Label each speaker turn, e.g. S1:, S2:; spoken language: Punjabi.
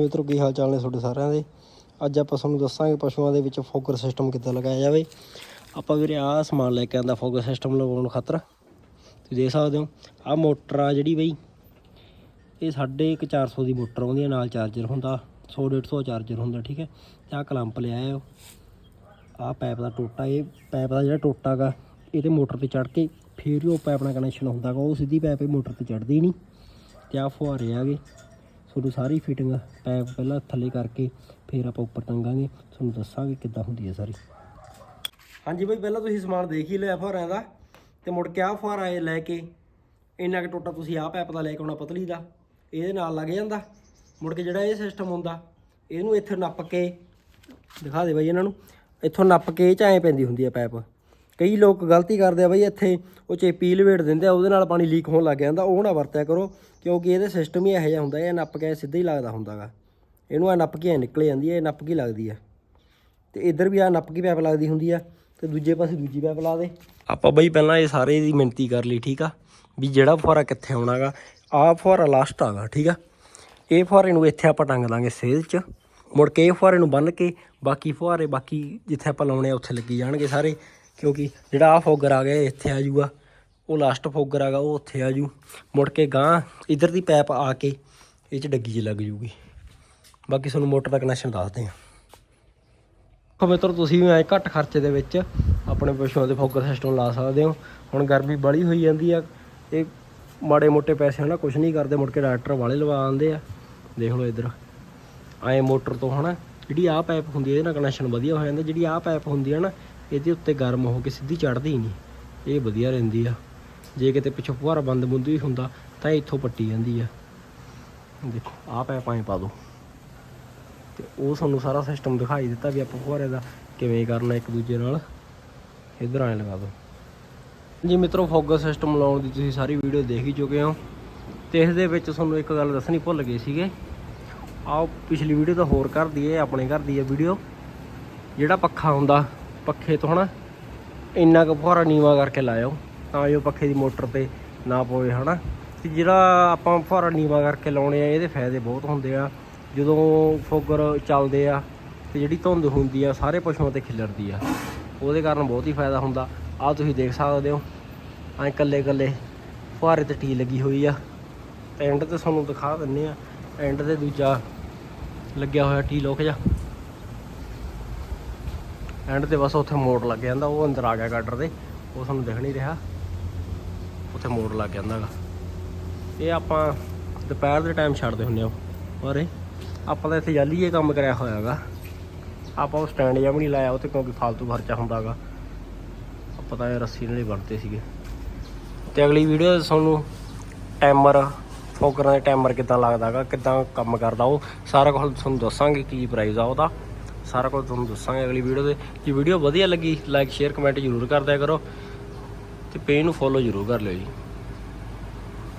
S1: ਮਿੱਤਰੋ, ਕੀ ਹਾਲ ਚਾਲ ਨੇ ਤੁਹਾਡੇ ਸਾਰਿਆਂ ਦੇ? ਅੱਜ ਆਪਾਂ ਤੁਹਾਨੂੰ ਦੱਸਾਂਗੇ ਪਸ਼ੂਆਂ ਦੇ ਵਿੱਚ ਫੋਕਰ ਸਿਸਟਮ ਕਿੱਦਾਂ ਲਗਾਇਆ ਜਾਵੇ। ਆਪਾਂ ਵੀਰੇ ਆਹ ਸਮਾਨ ਲੈ ਕੇ ਆਂਦਾ ਫੋਕਰ ਸਿਸਟਮ ਲਗਾਉਣ ਖਾਤਰ। ਤੁਸੀਂ ਦੇਖ ਸਕਦੇ ਹੋ, ਆਹ ਮੋਟਰ ਆ ਜਿਹੜੀ ਬਈ। ਇਹ ਸਾਢੇ ਕੁ 400 ਦੀ ਮੋਟਰ ਆਉਂਦੀ ਹੈ ਨਾਲ ਚਾਰਜਰ ਹੁੰਦਾ 100 150 ਚਾਰਜਰ ਹੁੰਦਾ, ਠੀਕ ਹੈ। ਤੇ ਆਹ ਕਲੰਪ ਲਿਆ ਹੈ ਆਹ ਪੈਪ ਦਾ ਟੋਟਾ, ਇਹ ਪੈਪ ਦਾ ਜਿਹੜਾ ਟੋਟਾ ਗਾ ਇਹ ਮੋਟਰ ਤੇ ਚੜ ਕੇ ਫਿਰ ਹੀ ਉਹ ਪੈਪ ਨਾਲ ਕਨੈਕਸ਼ਨ ਹੁੰਦਾ ਗਾ, ਉਹ ਸਿੱਧੀ ਪੈਪ ਇਹ ਮੋਟਰ ਤੇ ਚੜਦੀ ਨਹੀਂ। ਤੇ ਆਹ ਫੁਹਾਰੇ ਆਗੇ ਤੁਹਾਨੂੰ ਸਾਰੀ ਫਿਟਿੰਗ ਪੈਪ ਪਹਿਲਾਂ ਥੱਲੇ ਕਰਕੇ ਫਿਰ ਆਪਾਂ ਉੱਪਰ ਟੰਗਾਂਗੇ ਤੁਹਾਨੂੰ ਦੱਸਾਂਗੇ ਕਿੱਦਾਂ ਹੁੰਦੀ ਹੈ ਸਾਰੀ। ਹਾਂਜੀ ਬਈ, ਪਹਿਲਾਂ ਤੁਸੀਂ ਸਮਾਨ ਦੇਖ ਹੀ ਲਿਆ ਫੁਹਾਰਿਆਂ ਦਾ ਤੇ ਮੁੜ ਕੇ ਆਹ ਫੁਹਾਰਾ ਇਹ ਲੈ ਕੇ ਇੰਨਾ ਕੁ ਟੋਟਾ ਤੁਸੀਂ ਆਹ ਪੈਪ ਦਾ ਲੈ ਕੇ ਆਉਣਾ ਪਤਲੀ ਦਾ। ਇਹਦੇ ਨਾਲ ਲੱਗ ਜਾਂਦਾ। ਮੁੜ ਕੇ ਜਿਹੜਾ ਇਹ ਸਿਸਟਮ ਹੁੰਦਾ, ਇਹਨੂੰ ਇੱਥੇ ਨੱਪ ਕੇ, ਦਿਖਾ ਦੇ ਬਈ ਇਹਨਾਂ ਨੂੰ, ਇੱਥੋਂ ਨੱਪ ਕੇ ਇਹ ਚ ਐਂ ਪੈਂਦੀ ਹੁੰਦੀ ਹੈ ਪੈਪ ਕਈ ਲੋਕ ਗਲਤੀ ਕਰਦੇ ਆ ਬਈ ਇੱਥੇ ਉਹ ਚੇਪੀ ਲਵੇੜ ਦਿੰਦੇ ਆ, ਉਹਦੇ ਨਾਲ ਪਾਣੀ ਲੀਕ ਹੋਣ ਲੱਗ ਜਾਂਦਾ, ਉਹ ਨਾ ਵਰਤਿਆ ਕਰੋ, ਕਿਉਂਕਿ ਇਹਦੇ ਸਿਸਟਮ ਹੀ ਇਹੋ ਜਿਹਾ ਹੁੰਦਾ, ਇਹ ਨੱਪ ਕੇ ਸਿੱਧਾ ਹੀ ਲੱਗਦਾ ਹੁੰਦਾਗਾ। ਇਹਨੂੰ ਆ ਨੱਪ ਕੇ ਐਂ ਨਿਕਲ ਜਾਂਦੀ ਹੈ ਇਹ ਨੱਪ ਕੇ ਲੱਗਦੀ ਆ। ਤੇ ਇੱਧਰ ਵੀ ਆ ਨੱਪ ਕੇ ਪੈਪ ਲੱਗਦੀ ਹੁੰਦੀ ਆ, ਤੇ ਦੂਜੇ ਪਾਸੇ ਦੂਜੀ ਪੈਪ ਲਾ ਦੇ। ਆਪਾਂ ਬਈ ਪਹਿਲਾਂ ਇਹ ਸਾਰੇ ਦੀ ਮਿਣਤੀ ਕਰ ਲਈ, ਠੀਕ ਆ? ਵੀ ਜਿਹੜਾ ਫੁਹਾਰਾ ਕਿੱਥੇ ਆਉਣਾਗਾ, ਆਹ ਫੁਹਾਰਾ ਲਾਸਟ ਆਗਾ, ਠੀਕ ਆ? ਇਹ ਫੁਹਾਰੇ ਨੂੰ ਇੱਥੇ ਆਪਾਂ ਟੰਗ ਦਾਂਗੇ ਸੇਲ 'ਚ। ਮੁੜ ਕੇ ਇਹ ਫੁਹਾਰੇ ਨੂੰ ਬੰਨ ਕੇ ਬਾਕੀ ਫੁਹਾਰੇ ਬਾਕੀ ਜਿੱਥੇ ਆਪਾਂ ਲਾਉਣੇ ਆ, ਉੱਥੇ ਲੱਗੀ ਜਾਣਗੇ ਸਾਰੇ। ਕਿਉਂਕਿ ਜਿਹੜਾ ਆ ਫੋਗਰ ਆ ਗਿਆ ਇੱਥੇ ਆ ਜੂਗਾ ਉਹ ਲਾਸਟ ਫੋਗਰ ਆਗਾ ਉਹ ਉੱਥੇ ਆ ਜੂ ਮੁੜ ਕੇ ਗਾਂ ਇਧਰ ਦੀ ਪੈਪ ਆ ਕੇ ਇਹ 'ਚ ਡੱਗੀ 'ਚ ਲੱਗ ਜੂਗੀ ਬਾਕੀ ਤੁਹਾਨੂੰ ਮੋਟਰ ਦਾ ਕਨੈਕਸ਼ਨ ਦੱਸਦੇ ਆ। ਮਿੱਤਰ, ਤੁਸੀਂ ਵੀ ਐ ਘੱਟ ਖਰਚੇ ਦੇ ਵਿੱਚ ਆਪਣੇ ਪਸ਼ੂਆਂ ਦੇ ਫੋਕਸ ਸਿਸਟਮ ਲਾ ਸਕਦੇ ਹੋ। ਹੁਣ ਗਰਮੀ ਬੜੀ ਹੋਈ ਜਾਂਦੀ ਆ। ਇਹ ਮਾੜੇ ਮੋਟੇ ਪੈਸੇ ਹਨਾ ਕੁਝ ਨਹੀਂ ਕਰਦੇ, ਮੁੜ ਕੇ ਡਾਕਟਰ ਵਾਲੇ ਲਵਾ ਆਉਂਦੇ ਆ। ਦੇਖ ਲਓ ਇੱਧਰ। ਐ ਮੋਟਰ ਤੋਂ ਹਨਾ, ਜਿਹੜੀ ਆਹ ਪਾਈਪ ਹੁੰਦੀ ਹੈ ਇਹਦੇ ਨਾਲ ਕਨੈਕਸ਼ਨ ਵਧੀਆ ਹੋ ਜਾਂਦਾ। ਜਿਹੜੀ ਆਹ ਪਾਈਪ ਹੁੰਦੀ ਹੈ ਨਾ ਇਹਦੇ ਉੱਤੇ ਗਰਮ ਹੋ ਕੇ ਸਿੱਧੀ ਚੜਦੀ ਨਹੀਂ। ਇਹ ਵਧੀਆ ਰਹਿੰਦੀ ਆ। ਜੇ ਕਿਤੇ ਪਿੱਛੋਂ ਫੁਹਾਰਾ ਬੰਦ ਬੁੰਦ ਵੀ ਹੁੰਦਾ, ਤਾਂ ਇਹ ਇੱਥੋਂ ਪੱਟੀ ਜਾਂਦੀ ਆ। ਦੇਖੋ, ਆਹ ਪਾਈਪ ਐਂ ਪਾ ਦੋ। ਤੇ ਉਹ ਤੁਹਾਨੂੰ ਸਾਰਾ ਸਿਸਟਮ ਦਿਖਾਈ ਦਿੱਤਾ ਵੀ ਆਪਾਂ ਫੁਹਾਰੇ ਦਾ ਕਿਵੇਂ ਕਰਨਾ ਇੱਕ ਦੂਜੇ ਨਾਲ। ਇਧਰ ਐਂ ਲਗਾ ਦੋ। ਜੀ ਮਿੱਤਰੋ ਫੋਕਸ ਸਿਸਟਮ ਲਾਉਣ ਦੀ ਤੁਸੀਂ ਸਾਰੀ ਵੀਡੀਓ ਦੇਖ ਹੀ ਚੁੱਕੇ ਹੋ। ਤੇ ਇਸ ਦੇ ਵਿੱਚ ਤੁਹਾਨੂੰ ਇੱਕ ਗੱਲ ਦੱਸਣੀ ਭੁੱਲ ਗਏ ਸੀਗੇ। ਆਓ ਪਿਛਲੀ ਵੀਡੀਓ ਤਾਂ ਹੋਰ ਕਰ ਦਈਏ, ਆਪਣੇ ਘਰ ਦੀ ਹੈ ਵੀਡੀਓ ਜਿਹੜਾ ਪੱਖਾ ਹੁੰਦਾ ਪੱਖੇ ਤੋਂ, ਹਨਾ? ਇੰਨਾ ਕੁ ਫੁਹਾਰਾ ਨੀਵਾ ਕਰਕੇ ਲਾਇਓ, ਤਾਂ ਜੋ ਪੱਖੇ ਦੀ ਮੋਟਰ ਤੇ ਨਾ ਪਵੇ, ਹਨਾ? ਤੇ ਜਿਹੜਾ ਆਪਾਂ ਫੁਹਾਰਾ ਨੀਵਾ ਕਰਕੇ ਲਾਉਣੇ ਆ, ਇਹਦੇ ਫਾਇਦੇ ਬਹੁਤ ਹੁੰਦੇ ਆ। ਜਦੋਂ ਫੋਗਰ ਚੱਲਦੇ ਆ, ਤੇ ਜਿਹੜੀ ਧੁੰਦ ਹੁੰਦੀ ਆ, ਸਾਰੇ ਪਸ਼ੂਆਂ ਤੇ ਖਿਲਰਦੀ ਆ। ਉਹਦੇ ਕਾਰਨ ਬਹੁਤ ਹੀ ਫਾਇਦਾ ਹੁੰਦਾ। ਆ ਤੁਸੀਂ ਦੇਖ ਸਕਦੇ ਹੋ ਐ ਇਕੱਲੇ ਇਕੱਲੇ ਫੁਹਾਰੇ ਤੇ ਟੀ ਲੱਗੀ ਹੋਈ ਆ। ਐਂਡ ਤੇ ਤੁਹਾਨੂੰ ਦਿਖਾ ਦਿੰਨੇ ਆ, ਐਂਡ ਤੇ ਦੂਜਾ ਲੱਗਿਆ ਹੋਇਆ ਟੀ, ਲੋਕ ਜਾ। ਐਂਡ ਤੇ ਬਸ ਉੱਥੇ ਮੋੜ ਲੱਗ ਜਾਂਦਾ, ਉਹ ਅੰਦਰ ਆ ਗਿਆ ਗਾਡਰ ਦੇ, ਉਹ ਤੁਹਾਨੂੰ ਦਿਖ ਨਹੀਂ ਰਿਹਾ। ਉੱਥੇ ਮੋੜ ਲੱਗ ਜਾਂਦਾ ਜਾਂਦਾਗਾ ਇਹ ਆਪਾਂ ਦੁਪਹਿਰ ਦੇ ਟਾਈਮ ਛੱਡਦੇ ਹੁੰਦੇ ਆ ਔਰੇ ਆਪਾਂ ਤਾਂ ਇੱਥੇ ਜਾਲੀ ਕੰਮ ਕਰਿਆ ਹੋਇਆ ਹੋਇਆਗਾ ਆਪਾਂ ਉਹ ਸਟੈਂਡ ਜਿਹਾ ਵੀ ਨਹੀਂ ਲਾਇਆ ਉੱਥੇ ਕਿਉਂਕਿ ਫालतू ਖਰਚਾ ਹੁੰਦਾ ਹੈਗਾ ਆਪਾਂ ਤਾਂ ਇਹ ਰੱਸੀ ਨਾਲ ਹੀ ਬਣਦੇ ਸੀਗੇ। ਤੇ ਅਗਲੀ ਵੀਡੀਓ ਤੁਹਾਨੂੰ ਟਾਈਮਰ ਫੋਕਰਾਂ ਦੇ ਟਾਈਮਰ ਕਿੱਦਾਂ ਲੱਗਦਾਗਾ ਕਿੱਦਾਂ ਕੰਮ ਕਰਦਾ ਉਹ, ਸਾਰਾ ਕੁਝ ਤੁਹਾਨੂੰ ਦੱਸਾਂਗੇ ਕੀ ਪ੍ਰਾਈਸ ਆ ਉਹਦਾ। ਸਾਰਾ ਕੁਝ ਤੁਹਾਨੂੰ ਦੱਸਾਂਗੇ ਅਗਲੀ ਵੀਡੀਓ 'ਤੇ ਜੇ ਵੀਡੀਓ ਵਧੀਆ ਲੱਗੀ ਲਾਈਕ ਸ਼ੇਅਰ ਕਮੈਂਟ ਜ਼ਰੂਰ ਕਰਦਿਆ ਕਰੋ। ਤੇ ਪੇਜ ਨੂੰ ਫੋਲੋ ਜ਼ਰੂਰ ਕਰ ਲਿਓ ਜੀ।